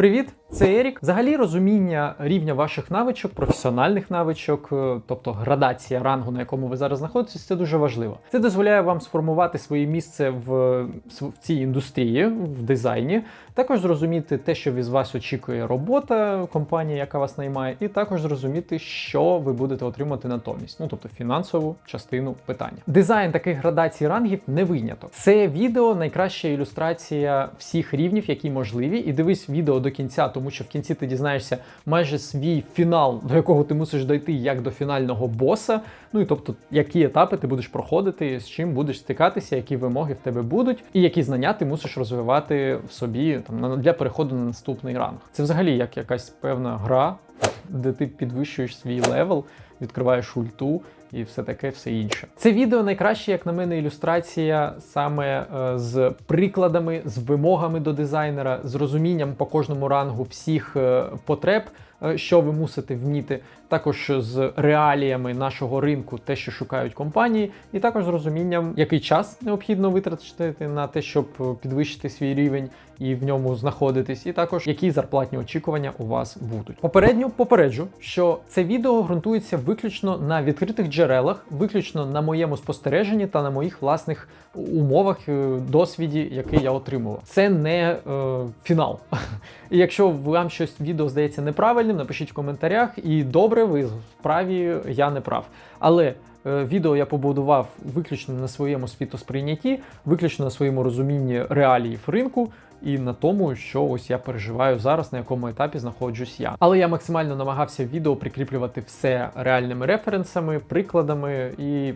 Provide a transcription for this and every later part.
Привіт, це Ерік. Взагалі розуміння рівня ваших навичок, професіональних навичок, е, тобто градація рангу, на якому ви зараз знаходитесь, це дуже важливо. Це дозволяє вам сформувати своє місце в, в цій індустрії, в дизайні. Також зрозуміти те, що від вас очікує робота, компанія, яка вас наймає, і також зрозуміти, що ви будете отримати натомість, ну тобто фінансову частину питання. Дизайн таких градацій рангів не виняток. Це відео найкраща ілюстрація всіх рівнів, які можливі. І дивись відео до кінця, тому що в кінці ти дізнаєшся майже свій фінал, до якого ти мусиш дойти як до фінального боса. Ну і тобто, які етапи ти будеш проходити, з чим будеш стикатися, які вимоги в тебе будуть, і які знання ти мусиш розвивати в собі там для переходу на наступний ранг. Це взагалі як якась певна гра, де ти підвищуєш свій левел, відкриваєш ульту і все таке, все інше. Це відео найкраще, як на мене, ілюстрація саме е, з прикладами, з вимогами до дизайнера, з розумінням по кожному рангу всіх е, потреб. е, Що ви мусите вміти, також з реаліями нашого ринку, те, що шукають компанії, і також з розумінням, який час необхідно витратити на те, щоб е, підвищити свій рівень і в ньому знаходитись, і також які зарплатні очікування у вас будуть. Попередньо попереджу, що це відео ґрунтується виключно на відкритих джерелах, виключно на моєму спостереженні та на моїх власних умовах, е, досвіді, який я отримував. Це не е, фінал. І якщо вам щось відео здається неправильним, напишіть в коментарях. І добре, ви вправі, я не прав. Але е, відео я побудував виключно на своєму світосприйнятті, виключно на своєму розумінні реаліїв ринку. І на тому, що ось я переживаю зараз, на якому етапі знаходжусь я. Але я максимально намагався в відео прикріплювати все реальними референсами, прикладами і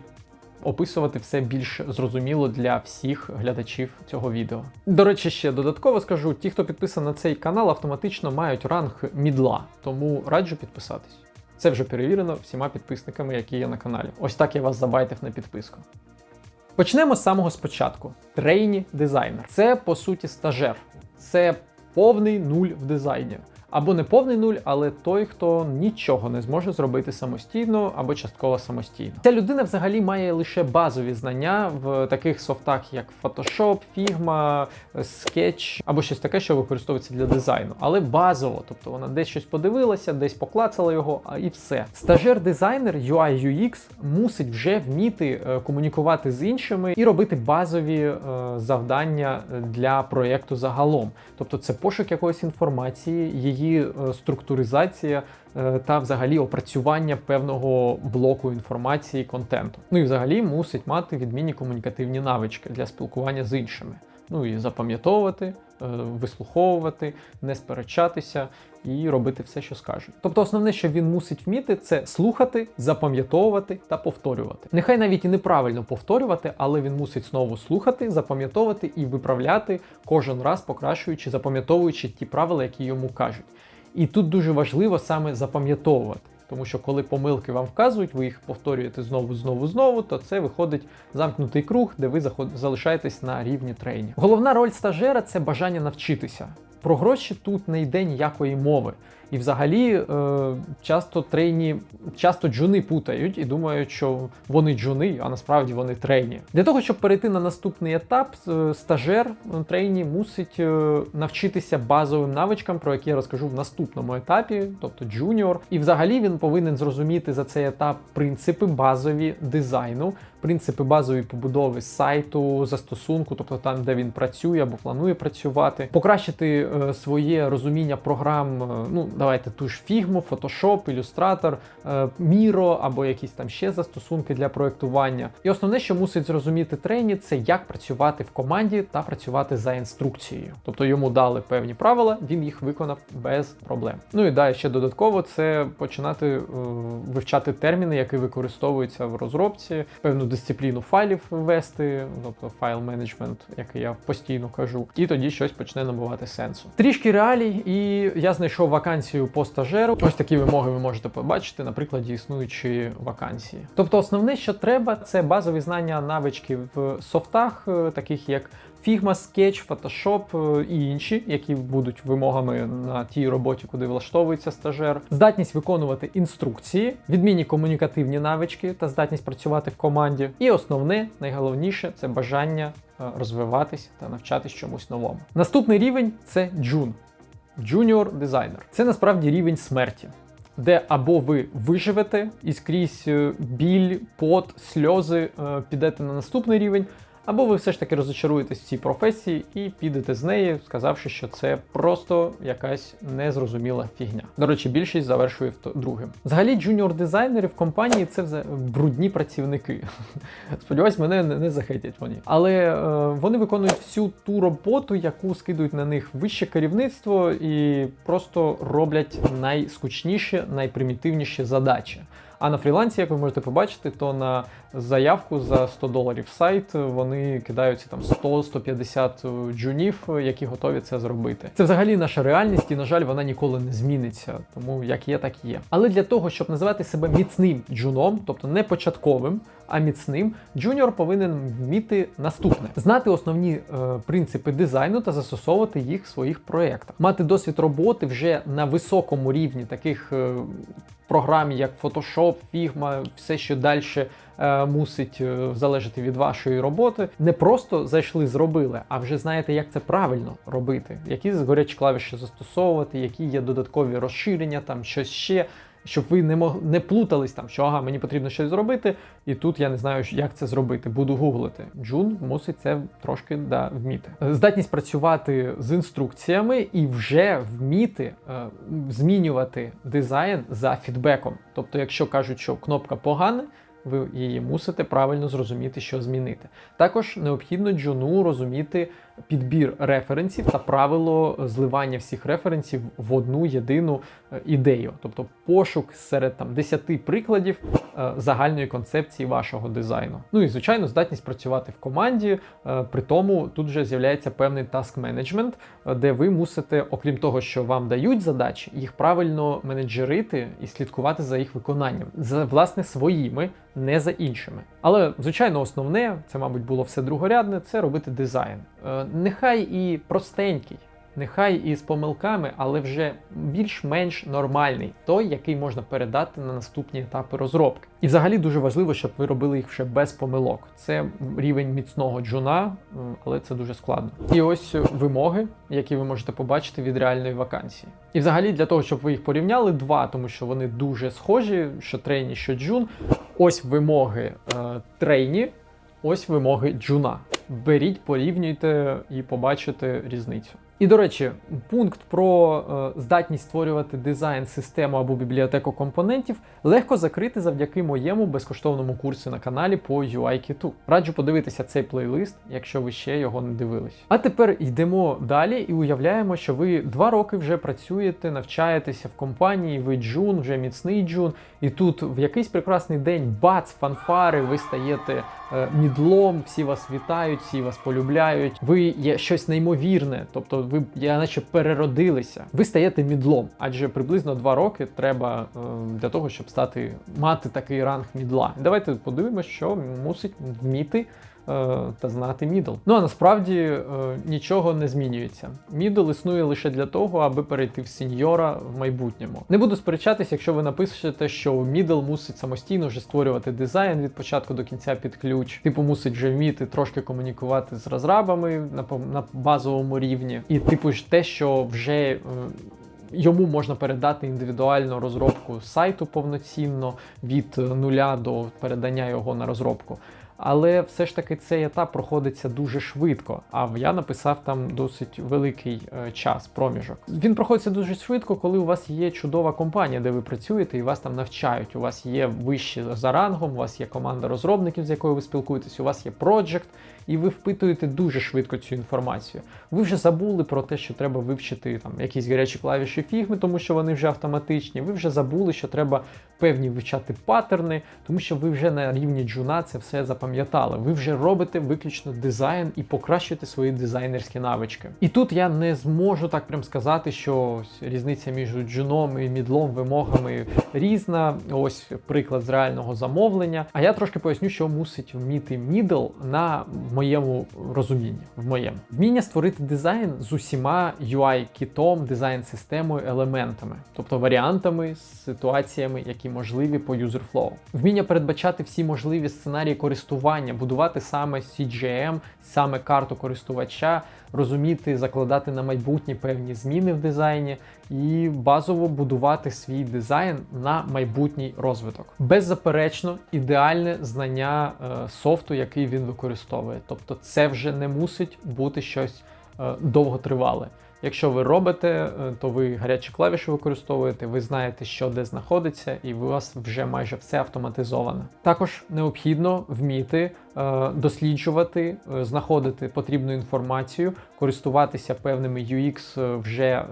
описувати все більш зрозуміло для всіх глядачів цього відео. До речі, ще додатково скажу: ті, хто підписаний на цей канал, автоматично мають ранг мідла, тому раджу підписатись. Це вже перевірено всіма підписниками, які є на каналі. Ось так я вас забайтив на підписку. Почнемо з самого спочатку. Трейні дизайнер. Це по суті стажер. Це повний нуль в дизайні. Або не повний нуль, але той, хто нічого не зможе зробити самостійно або частково самостійно. Ця людина взагалі має лише базові знання в таких софтах, як Photoshop, Figma, Sketch або щось таке, що використовується для дизайну. Але базово, тобто вона десь щось подивилася, десь поклацала його, а і все. Стажер-дизайнер UI UX мусить вже вміти е, комунікувати з іншими і робити базові е, завдання для проєкту загалом. Тобто це пошук якоїсь інформації, її е, структуризація е, та взагалі опрацювання певного блоку інформації, контенту. Ну і взагалі мусить мати відмінні комунікативні навички для спілкування з іншими. Ну і запам'ятовувати, е, вислуховувати, не сперечатися і робити все, що скажуть. Тобто, основне, що він мусить вміти, це слухати, запам'ятовувати та повторювати. Нехай навіть і неправильно повторювати, але він мусить знову слухати, запам'ятовувати і виправляти кожен раз, покращуючи, запам'ятовуючи ті правила, які йому кажуть. І тут дуже важливо саме запам'ятовувати. Тому що коли помилки вам вказують, ви їх повторюєте знову, знову, знову, то це виходить замкнутий круг, де ви залишаєтесь на рівні трейні. Головна роль стажера це бажання навчитися. Про гроші тут не йде ніякої мови. І взагалі е, часто трейні, часто джуни путають і думають, що вони джуни, а насправді вони трейні. Для того, щоб перейти на наступний етап, е, стажер е, трейні мусить навчитися базовим навичкам, про які я розкажу в наступному етапі, тобто джуніор. І взагалі він повинен зрозуміти за цей етап принципи базові дизайну, принципи базової побудови сайту, застосунку, тобто там, де він працює або планує працювати, покращити своє розуміння програм. ну, давайте ту ж Figma, Photoshop, Illustrator, е, Miro або якісь там ще застосунки для проєктування. І основне, що мусить зрозуміти трейні, це як працювати в команді та працювати за інструкцією. Тобто йому дали певні правила, він їх виконав без проблем. Ну і далі ще додатково це починати е, вивчати терміни, які використовуються в розробці, певну дисципліну файлів ввести, тобто файл менеджмент, який я постійно кажу, і тоді щось почне набувати сенсу. Трішки реалій, і я знайшов вакансію по стажеру. Ось такі вимоги ви можете побачити на прикладі існуючої вакансії. Тобто, основне, що треба, це базові знання навички в софтах, е, таких як Figma, Sketch, Photoshop е, і інші, які будуть вимогами на тій роботі, куди влаштовується стажер, здатність виконувати інструкції, відмінні комунікативні навички та здатність працювати в команді. І основне, найголовніше, це бажання е, розвиватись та навчатись чомусь новому. Наступний рівень це джун. Junior дизайнер. Це насправді рівень смерті. Де або ви виживете і скрізь е, біль, пот, сльози е, підете на наступний рівень, або ви все ж таки розочаруєтесь в цій професії і підете з неї, сказавши, що це просто якась незрозуміла фігня. До речі, більшість завершує другим. Взагалі, джуніор-дизайнери в компанії це вза- брудні працівники. Сподіваюсь, мене не, захейтять вони. Але е, вони виконують всю ту роботу, яку скидують на них вище керівництво, і просто роблять найскучніші, найпримітивніші задачі. А на фрілансі, як ви можете побачити, то на заявку за 100 доларів сайт вони кидаються там 100-150 джунів, які готові це зробити. Це взагалі наша реальність, і на жаль, вона ніколи не зміниться. Тому як є, так і є. Але для того, щоб називати себе міцним джуном, тобто не початковим, а міцним, джуніор повинен вміти наступне: знати основні е, принципи дизайну та застосовувати їх в своїх проєктах, мати досвід роботи вже на високому рівні таких. е, Програм, як Photoshop, Figma, все, що далі е, мусить е, залежати від вашої роботи, не просто зайшли, зробили, а вже знаєте, як це правильно робити, які згорячі клавіші застосовувати, які є додаткові розширення, там щось ще. Щоб ви не мог не плутались там, що ага, мені потрібно щось зробити, і тут я не знаю, як це зробити. Буду гуглити. Джун мусить це трошки да, вміти. Здатність працювати з інструкціями і вже вміти е, змінювати дизайн за фідбеком. Тобто, якщо кажуть, що кнопка погана, ви її мусите правильно зрозуміти, що змінити. Також необхідно джуну розуміти підбір референсів та правило зливання всіх референсів в одну єдину е, ідею, тобто пошук серед там 10 прикладів е, загальної концепції вашого дизайну. Ну і звичайно, здатність працювати в команді. е, При тому тут вже з'являється певний таск менеджмент, де ви мусите, окрім того, що вам дають задачі, їх правильно менеджерити і слідкувати за їх виконанням, за власне своїми, не за іншими. Але звичайно, основне, це, мабуть, було все другорядне, це робити дизайн. Нехай і простенький. Нехай і з помилками, але вже більш-менш нормальний, той, який можна передати на наступні етапи розробки. І взагалі дуже важливо, щоб ви робили їх вже без помилок. Це рівень міцного джуна, але це дуже складно. І ось вимоги, які ви можете побачити від реальної вакансії. І взагалі для того, щоб ви їх порівняли, два, тому що вони дуже схожі, що трейні, що джун. Ось вимоги е, трейні, ось вимоги джуна. Беріть, порівнюйте і побачите різницю. І до речі, пункт про е, здатність створювати дизайн, систему або бібліотеку компонентів легко закрити завдяки моєму безкоштовному курсі на каналі по UI-Kit. Раджу подивитися цей плейлист, якщо ви ще його не дивились. А тепер йдемо далі і уявляємо, що ви два роки вже працюєте, навчаєтеся в компанії, ви джун, вже міцний джун, і тут в якийсь прекрасний день бац, фанфари, ви стаєте е, мідлом, всі вас вітають, всі вас полюбляють. Ви є щось неймовірне, тобто ви я наче переродилися. Ви стаєте мідлом, адже приблизно два роки треба е, для того, щоб стати мати такий ранг мідла. Давайте подивимося, що мусить вміти та знати мідл. Ну а насправді е, нічого не змінюється. Мідл існує лише для того, аби перейти в сеньора в майбутньому. Не буду сперечатись, якщо ви напишете, що мідл мусить самостійно вже створювати дизайн від початку до кінця під ключ. Типу мусить вже вміти трошки комунікувати з розрабами на, на базовому рівні. І типу ж те, що вже. е, Йому можна передати індивідуальну розробку сайту повноцінно від е, нуля до передання його на розробку. Але все ж таки цей етап проходиться дуже швидко. А я написав там досить великий е, час, проміжок. Він проходиться дуже швидко, коли у вас є чудова компанія, де ви працюєте, і вас там навчають. У вас є вищі за рангом, у вас є команда розробників, з якою ви спілкуєтесь, у вас є проджект, і ви впитуєте дуже швидко цю інформацію. Ви вже забули про те, що треба вивчити там якісь гарячі клавіші фігми, тому що вони вже автоматичні. Ви вже забули, що треба певні вивчати паттерни, тому що ви вже на рівні джуна це все запам'ятали. Ви вже робите виключно дизайн і покращуєте свої дизайнерські навички. І тут я не зможу так прям сказати, що різниця між джуном і мідлом вимогами різна. Ось приклад з реального замовлення. А я трошки поясню, що мусить вміти мідл на моєму розумінні. В моєму вміння створити дизайн з усіма UI-кітом, дизайн-системою, елементами, тобто варіантами, ситуаціями, які можливі по user-flow. Вміння передбачати всі можливі сценарії користування, будувати саме CGM, саме карту користувача, розуміти, закладати на майбутнє певні зміни в дизайні і базово будувати свій дизайн на майбутній розвиток. Беззаперечно, ідеальне знання е, софту, який він використовує. Тобто, це вже не мусить бути щось е, довготривале. Якщо ви робите, е, то ви гарячі клавіші використовуєте, ви знаєте, що де знаходиться, і у вас вже майже все автоматизоване. Також необхідно вміти е, досліджувати, е, знаходити потрібну інформацію, користуватися певними UX вже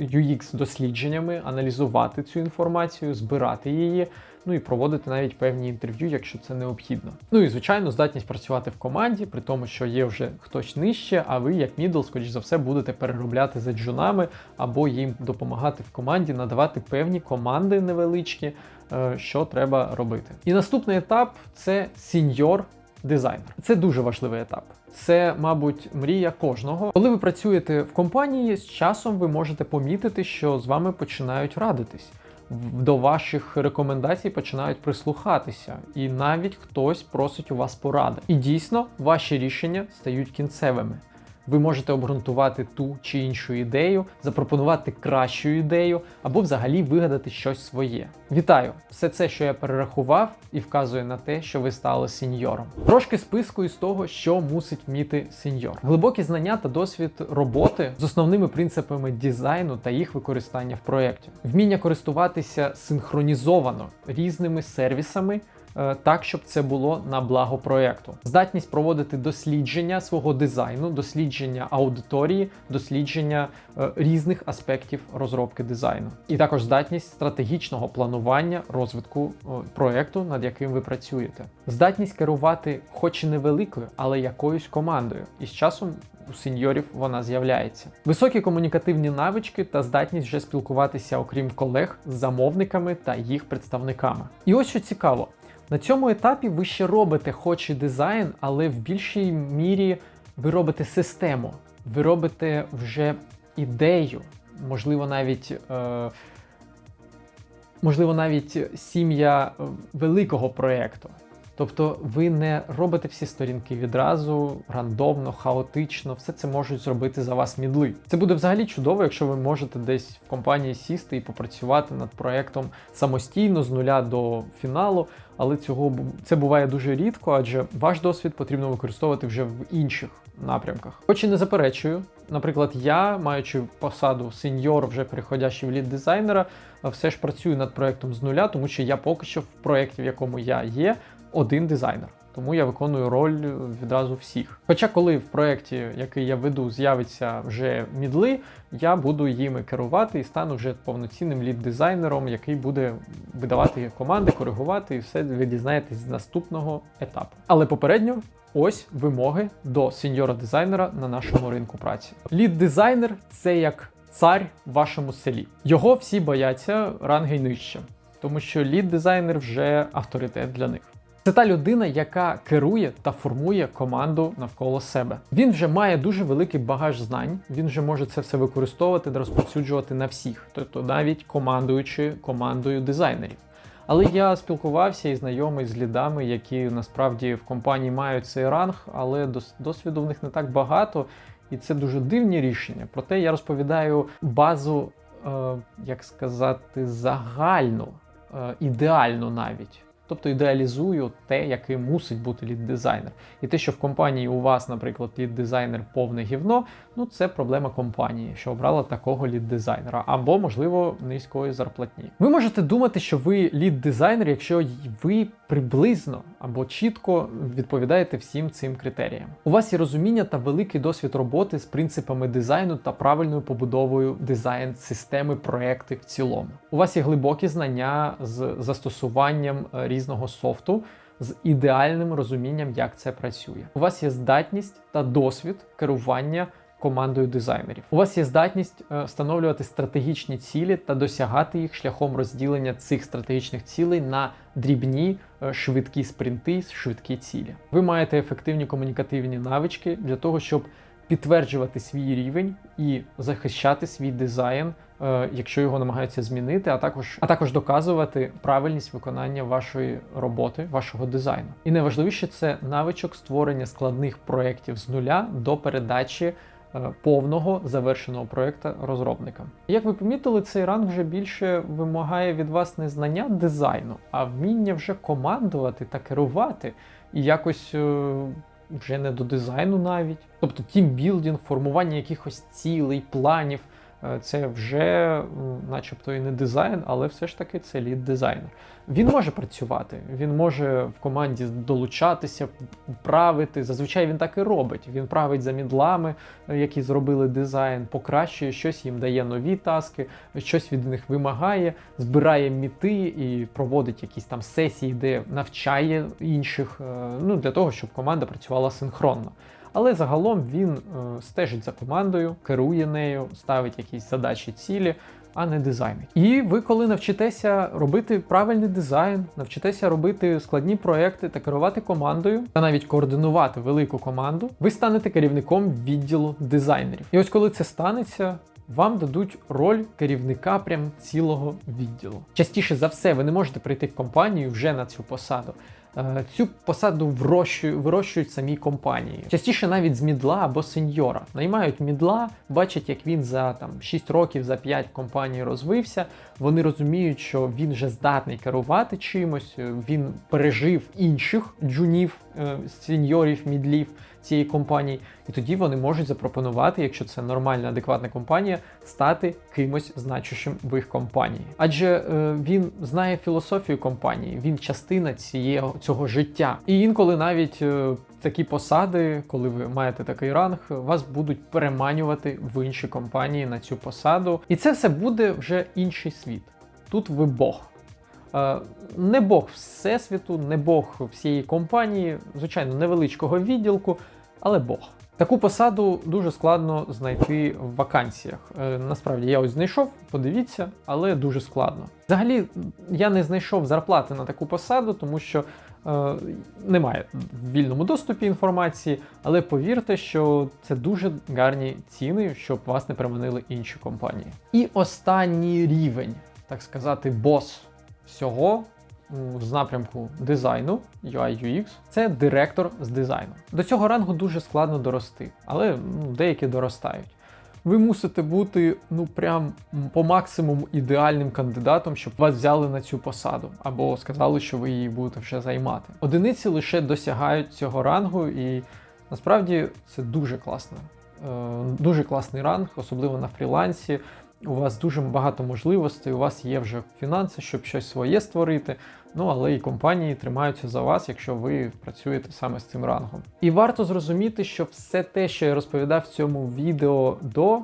UX дослідженнями, аналізувати цю інформацію, збирати її. Ну і проводити навіть певні інтерв'ю, якщо це необхідно. Ну і звичайно, здатність працювати в команді, при тому, що є вже хтось нижче, а ви, як мідл, скоріш за все, будете переробляти за джунами або їм допомагати в команді, надавати певні команди невеличкі, е, що треба робити. І наступний етап це сіньор дизайнер. Це дуже важливий етап. Це, мабуть, мрія кожного. Коли ви працюєте в компанії, з часом ви можете помітити, що з вами починають радитись. До ваших рекомендацій починають прислухатися, і навіть хтось просить у вас поради. І дійсно, ваші рішення стають кінцевими. Ви можете обґрунтувати ту чи іншу ідею, запропонувати кращу ідею або взагалі вигадати щось своє. Вітаю! Все це, що я перерахував, і вказує на те, що ви стали сеньором. Трошки списку із того, що мусить вміти сеньор. Глибокі знання та досвід роботи з основними принципами дизайну та їх використання в проєкті, вміння користуватися синхронізовано різними сервісами так, щоб це було на благо проєкту. Здатність проводити дослідження свого дизайну, дослідження аудиторії, дослідження е, різних аспектів розробки дизайну. І також здатність стратегічного планування розвитку е, проєкту, над яким ви працюєте. Здатність керувати, хоч і невеликою, але якоюсь командою. І з часом у сеньорів вона з'являється. Високі комунікативні навички та здатність вже спілкуватися, окрім колег, з замовниками та їх представниками. І ось що цікаво. На цьому етапі ви ще робите хоч і дизайн, але в більшій мірі ви робите систему, ви робите вже ідею, можливо, навіть. Е- Можливо, навіть сім'я е, великого проєкту. Тобто ви не робите всі сторінки відразу, рандомно, хаотично, все це можуть зробити за вас мідли. Це буде взагалі чудово, якщо ви можете десь в компанії сісти і попрацювати над проектом самостійно з нуля до фіналу, але цього це буває дуже рідко, адже ваш досвід потрібно використовувати вже в інших напрямках. Хоч і не заперечую, наприклад, я, маючи посаду сеньор, вже переходящий в лід дизайнера, все ж працюю над проектом з нуля, тому що я поки що в проєкті, в якому я є, один дизайнер. Тому я виконую роль відразу всіх. Хоча, коли в проєкті, який я веду, з'явиться вже мідли, я буду їми керувати і стану вже повноцінним лід-дизайнером, який буде видавати команди, коригувати, і все ви дізнаєтесь з наступного етапу. Але попередньо. Ось вимоги до сеньора-дизайнера на нашому ринку праці. Лід-дизайнер це як цар в вашому селі. Його всі бояться ранги нижче, тому що лід-дизайнер вже авторитет для них. Це та людина, яка керує та формує команду навколо себе. Він вже має дуже великий багаж знань. Він вже може це все використовувати та розповсюджувати на всіх, тобто навіть командуючи командою дизайнерів. Але я спілкувався і знайомий з лідами, які насправді в компанії мають цей ранг, але досвіду в них не так багато, і це дуже дивні рішення. Проте я розповідаю базу, е, як сказати, загальну, е, ідеальну навіть. Тобто ідеалізую те, яким мусить бути лід-дизайнер. І те, що в компанії у вас, наприклад, лід-дизайнер повне гівно, ну це проблема компанії, що обрала такого лід-дизайнера, або, можливо, низької зарплатні. Ви можете думати, що ви лід-дизайнер, якщо ви приблизно або чітко відповідаєте всім цим критеріям. У вас є розуміння та великий досвід роботи з принципами дизайну та правильною побудовою дизайн-системи проекти в цілому. У вас є глибокі знання з застосуванням е, різного софту. З ідеальним розумінням, як це працює. У вас є здатність та досвід керування командою дизайнерів. У вас є здатність е, встановлювати стратегічні цілі та досягати їх шляхом розділення цих стратегічних цілей на дрібні, е, швидкі спринти, швидкі цілі. Ви маєте ефективні комунікативні навички для того, щоб підтверджувати свій рівень і захищати свій дизайн, якщо його намагаються змінити, а також а також доказувати правильність виконання вашої роботи, вашого дизайну. І найважливіше це навичок створення складних проєктів з нуля до передачі. е, Повного завершеного проєкта розробникам. Як ви помітили, цей ранг вже більше вимагає від вас не знання дизайну, а вміння вже командувати та керувати і якось е, вже не до дизайну навіть. Тобто тімбілдинг, формування якихось цілей, планів. Е, Це вже, начебто, і не дизайн, але все ж таки це лід дизайнер. Він може працювати, він може в команді долучатися, правити. Зазвичай він так і робить. Він править за мідлами, е, які зробили дизайн, покращує щось, їм дає нові таски, щось від них вимагає, збирає міти і проводить якісь там сесії, де навчає інших, е, ну для того, щоб команда працювала синхронно. Але загалом він е, стежить за командою, керує нею, ставить якісь задачі, цілі, а не дизайнить. І ви, коли навчитеся робити правильний дизайн, навчитеся робити складні проекти та керувати командою, та навіть координувати велику команду, ви станете керівником відділу дизайнерів. І ось коли це станеться. Вам дадуть роль керівника прям цілого відділу. Частіше за все, ви не можете прийти в компанію вже на цю посаду. Е, Цю посаду вирощують, вирощують самі компанії. Частіше навіть з мідла або сеньора. Наймають мідла, бачать, як він за там 6 років, за 5 в компанії розвився. Вони розуміють, що він вже здатний керувати чимось, е, він пережив інших джунів, е, сеньорів, мідлів цієї компанії, і тоді вони можуть запропонувати, якщо це нормальна, адекватна компанія, стати кимось значущим в їх компанії. Адже він знає філософію компанії, він частина цієї, цього життя. І інколи навіть е, такі посади, коли ви маєте такий ранг, вас будуть переманювати в інші компанії на цю посаду. І це все буде вже інший світ. Тут ви Бог. Е, Не Бог Всесвіту, не Бог всієї компанії, звичайно, невеличкого відділку, але Бог. Таку посаду дуже складно знайти в вакансіях. Е, Насправді я ось знайшов, подивіться, але дуже складно. Взагалі, я не знайшов зарплати на таку посаду, тому що е, немає в вільному доступі інформації, але повірте, що це дуже гарні ціни, щоб вас не приманили інші компанії. І останній рівень, так сказати, бос всього з напрямку дизайну UI UX це директор з дизайну. До цього рангу дуже складно дорости, але ну, деякі доростають. Ви мусите бути ну прям по максимуму ідеальним кандидатом, щоб вас взяли на цю посаду, або сказали, що ви її будете вже займати. Одиниці лише досягають цього рангу, і насправді це дуже класно. Е, Дуже класний ранг, особливо на фрілансі. У вас дуже багато можливостей, у вас є вже фінанси, щоб щось своє створити. Ну але і компанії тримаються за вас, якщо ви працюєте саме з цим рангом. І варто зрозуміти, що все те, що я розповідав в цьому відео до,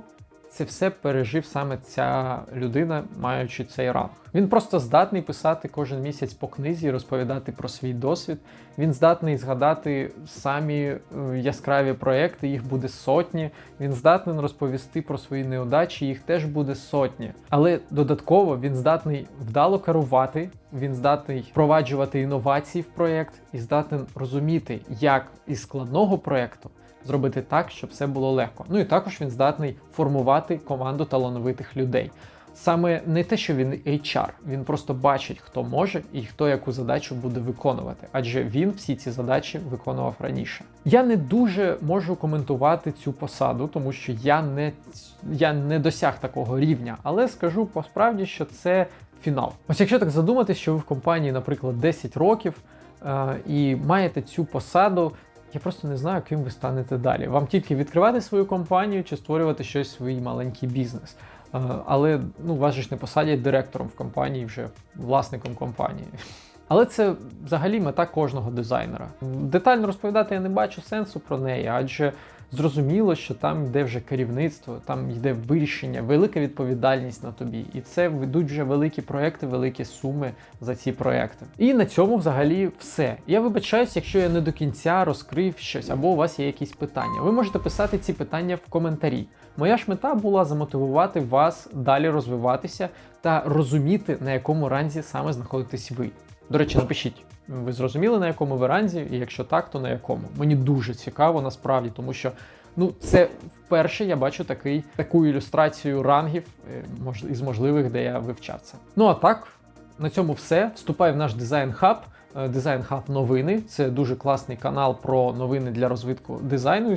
це все пережив саме ця людина, маючи цей ранг. Він просто здатний писати кожен місяць по книзі, розповідати про свій досвід. Він здатний згадати самі е, яскраві проекти, їх буде сотні. Він здатний розповісти про свої неудачі, їх теж буде сотні. Але додатково він здатний вдало керувати, він здатний впроваджувати інновації в проєкт і здатний розуміти, як із складного проєкту зробити так, щоб все було легко. Ну і також він здатний формувати команду талановитих людей. Саме не те, що він HR, він просто бачить, хто може і хто яку задачу буде виконувати, адже він всі ці задачі виконував раніше. Я не дуже можу коментувати цю посаду, тому що я не, я не досяг такого рівня, але скажу по справді, що це фінал. Ось якщо так задуматись, що ви в компанії, наприклад, 10 років е, і маєте цю посаду. Я просто не знаю, ким ви станете далі. Вам тільки відкривати свою компанію чи створювати щось свій маленький бізнес. Е, Але ну, вас ж не посадять директором в компанії, вже власником компанії. Але це взагалі мета кожного дизайнера. Детально розповідати я не бачу сенсу про неї, адже зрозуміло, що там йде вже керівництво, там йде вирішення, велика відповідальність на тобі. І це ведуть вже великі проекти, великі суми за ці проекти. І на цьому взагалі все. Я вибачаюсь, якщо я не до кінця розкрив щось, або у вас є якісь питання. Ви можете писати ці питання в коментарі. Моя ж мета була замотивувати вас далі розвиватися та розуміти, на якому ранзі саме знаходитесь ви. До речі, напишіть, ви зрозуміли, на якому ви ранзі, і якщо так, то на якому. Мені дуже цікаво насправді, тому що ну це вперше я бачу такий, таку ілюстрацію рангів е, із можливих, де я вивчав це. Ну а так, на цьому все. Вступай в наш дизайн хаб. Дизайн хаб новини. Це дуже класний канал про новини для розвитку дизайну.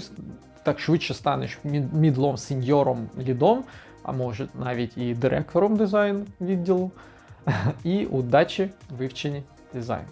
Так швидше станеш мідлом, сеньором, лідом, а може навіть і директором дизайн відділу. І удачі вивченні дизайну.